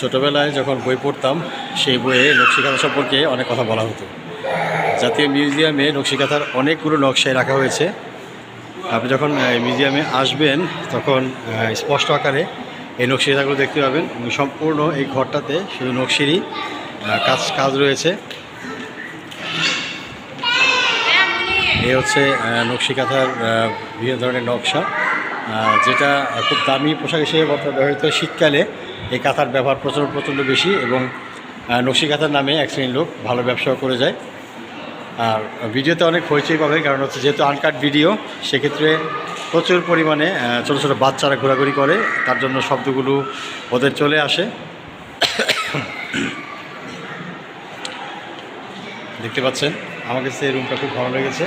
ছোটোবেলায় যখন বই পড়তাম, সেই বইয়ে নকশিকাঁথা সম্পর্কে অনেক কথা বলা হতো। জাতীয় মিউজিয়ামে নকশিকাঁথার অনেকগুলো নকশায় রাখা হয়েছে। আপনি যখন মিউজিয়ামে আসবেন, তখন স্পষ্ট আকারে এই নকশিকাঁথাগুলো দেখতে পাবেন। সম্পূর্ণ এই ঘরটাতে শুধু নকশিরই কাজ কাজ রয়েছে। এ হচ্ছে নকশিকাঁথার বিভিন্ন ধরনের নকশা। যেটা খুব দামি পোশাক হিসেবে ব্যবহৃত শীতকালে। এই কাঁথার ব্যবহার প্রচণ্ড প্রচণ্ড বেশি এবং আহ, নকশিকাঁথার নামে এক শ্রেণির লোক ভালো ব্যবসাও করে যায়। আর ভিডিওতে অনেক হইচই পাবে কারণ হচ্ছে যেহেতু আনকাট ভিডিও সেক্ষেত্রে প্রচুর পরিমাণে ছোটো ছোটো বাচ্চারা ঘোরাঘুরি করে তার জন্য শব্দগুলো ওদের চলে আসে। দেখতে পাচ্ছেন আমার কাছে এই রুমটা খুব ভালো লেগেছে।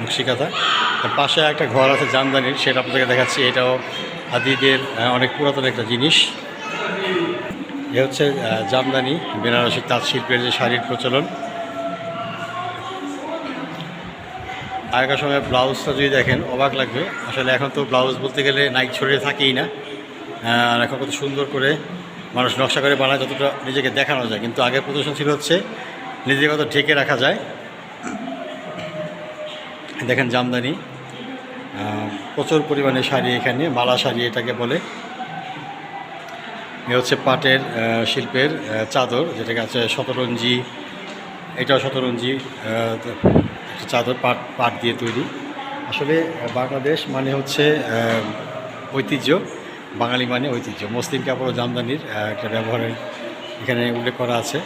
নকশিকাথা তার পাশে একটা ঘর আছে জামদানির, সেটা আপনাদেরকে দেখাচ্ছি। এটাও আদিদের অনেক পুরাতন একটা জিনিস। এ হচ্ছে জামদানি, বেনারসি তাঁত শিল্পের যে শাড়ির প্রচলন। আগেকার সময় ব্লাউজটা যদি দেখেন, অবাক লাগবে। আসলে এখন তো ব্লাউজ বলতে গেলে নাইট ছড়িয়ে থাকেই না। আর এখন কত সুন্দর করে মানুষ নকশা করে বানায়, যতটা নিজেকে দেখানো যায়। কিন্তু আগে প্রদর্শন ছিল হচ্ছে, নিজেকে কত ঢেকে রাখা যায়। দেখেন জামদানি প্রচুর পরিমাণে শাড়ি এখানে, মালা শাড়ি এটাকে বলে। এ হচ্ছে পাটের শিল্পের চাদর, যেটাকে আছে শতরঞ্জি, এটাও শতরঞ্জি চাদর পাট পাট দিয়ে তৈরি। আসলে বাংলাদেশ মানে হচ্ছে ঐতিহ্য, বাঙালি মানে ঐতিহ্য। মসলিম কাপড় ও জামদানির একটা ব্যবহারের এখানে উল্লেখ করা আছে।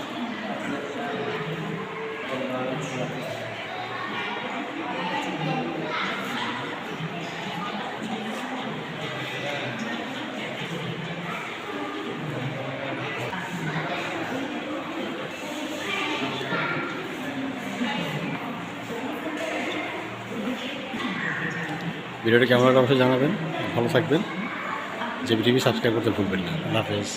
ভিডিওটা কেমন লাগল অবশ্যই জানাবেন। ভালো থাকবেন। যে টিভি সাবস্ক্রাইব করতে ভুলবেন না। হাফেজ।